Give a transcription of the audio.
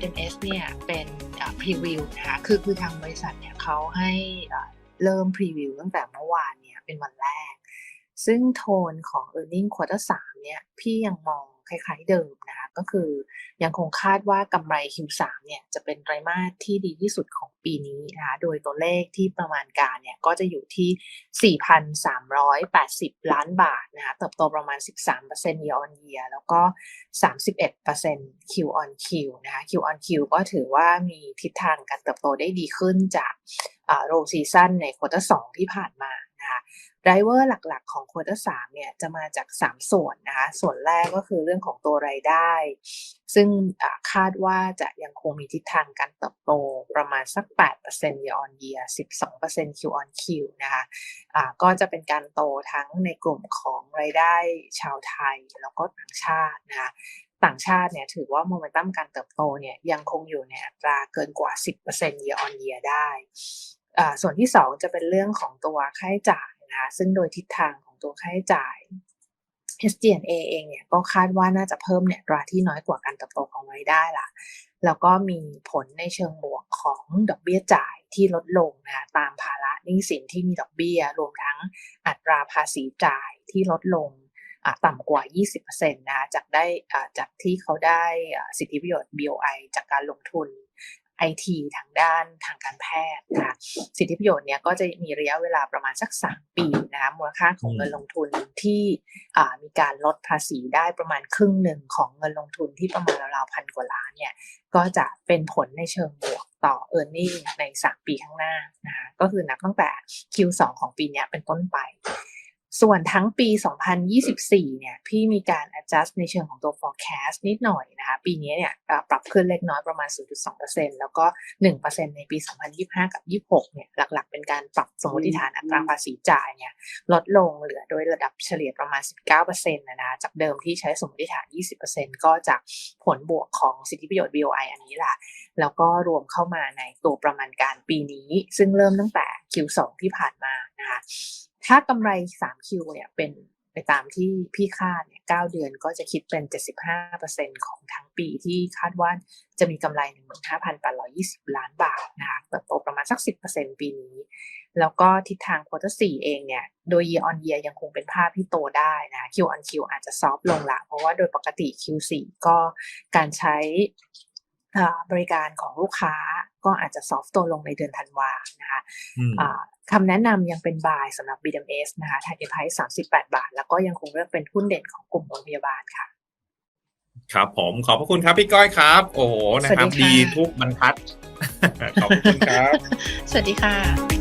FMS เนี่ยเป็นพรีวิวนะคะคือคือทางบริษัทเนี่ยเขาให้เริ่มพรีวิวตั้งแต่เมื่อวานเนี่ยเป็นวันแรก ซึ่งโทนของ e a r n i n g quarter 3เนี่ยพี่ยังมอง คล้ายๆเดิมนะคะก็คือยังคงคาดว่ากำไร Q3 เนี่ยจะเป็นไตรมาสที่ดีที่สุดของปีนี้นะคะโดยตัวเลขที่ประมาณการเนี่ยก็จะอยู่ที่ 4,380 ล้านบาทนะคะเติบโตประมาณ 13% year on year แล้วก็ 31% Q on Q นะคะ Q on Q ก็ถือว่ามีทิศทางการเติบโตได้ดีขึ้นจากโรซีซันในควอเตอร์2ที่ผ่านมา ไดรเวอร์หลักๆ ของควอเตอร์3เนี่ยจะมาจาก 3 ส่วนนะคะ ส่วนแรกก็คือเรื่องของตัวรายได้ ซึ่งคาดว่าจะยังคงมีทิศทางการเติบโตประมาณสัก 8% year on year 12% Q on Q นะคะอ่าก็จะเป็นการโตทั้งในกลุ่มของรายได้ชาวไทยแล้วก็ต่างชาตินะคะต่างชาติเนี่ยถือว่าโมเมนตัมการเติบโตเนี่ยยังคงอยู่ในอัตราเกินกว่า 10% year on year ได้อ่าส่วนที่ 2 จะเป็นเรื่องของตัวค่าใช้จ่าย นะคะซึ่งโดยทิศทางของตัวค่าใช้จ่าย SG&A เองเนี่ยก็คาดว่าน่าจะเพิ่มเนี่ยตราที่น้อยกว่าการเติบโตของรายได้ละแล้วก็มีผลในเชิงบวกของดอกเบี้ยจ่ายที่ลดลงนะตามภาระหนี้สินที่มีดอกเบี้ย รวมทั้งอัตราภาษีจ่ายที่ลดลงต่ำกว่า 20%นะจากได้จากที่เขาได้สิทธิประโยชน์ BOI จากการลงทุน IT ทางด้านทางการแพทย์นะคะสิทธิประโยชน์เนี้ยก็จะมีระยะเวลาประมาณสัก3ปีนะคะมูลค่าของเงินลงทุนที่มีการลดภาษีได้ประมาณครึ่งหนึ่งของเงินลงทุนที่ประมาณราวๆพันกว่าล้านเนี่ยก็จะเป็นผลในเชิงบวกต่อ e a r n i n g ใน 3 ปีข้างหน้านะคะก็คือนับตั้งแต่ Q2 ของปีนี้เป็นต้นไป ส่วนทั้งปี 2024 เนี่ย พี่มีการ adjust ในเชิงของตัว forecast นิดหน่อยนะคะ ปีนี้เนี่ยเอ่อปรับขึ้นเล็กน้อยประมาณ 0.2%แล้วก็ 1%ในปี 2025 กับ 26 เนี่ย หลักๆ เป็นการปรับสมมติฐานอัตราภาษีจ่ายเนี่ย ลดลงเหลือโดยระดับเฉลี่ยประมาณ 19%นะนะคะจากเดิมที่ใช้สมมติฐาน 20%ก็จากผลบวกของสิทธิประโยชน์ BOI อันนี้แหละแล้วก็รวมเข้ามาในตัวประมาณการปีนี้ ซึ่งเริ่มตั้งแต่ Q2 ที่ผ่านมานะคะ ถ้ากำไร 3Q เนี่ยเป็นไปตามที่พี่คาดเนี่ย9เดือนก็จะคิดเป็น 75%ของทั้งปีที่คาดว่าจะมีกำไร 15,820 ล้านบาทนะคะเติบโตประมาณสัก 10%ปีนี้ แล้วก็ทิศทางควอเตอร์4เองเนี่ย โดย year on year ยังคงเป็นภาพที่โตได้นะ Q on Q อาจจะซอฟลงละ เพราะว่าโดยปกติ Q4 ก็การใช้บริการของลูกค้า ก็อาจจะซอฟตัวลงในเดือนธันวานะคะอืมอ่าคำแนะนำยังเป็นบายสำหรับ BDMs นะคะ Target Price 38บาท แล้วก็ยังคงเลือกเป็นหุ้นเด่นของกลุ่มโรงพยาบาลค่ะ ครับผมขอบพระคุณครับพี่ก้อยครับ โอ้โหนะครับสวัสดีค่ะดีทุกบรรทัด ขอบคุณครับ สวัสดีค่ะ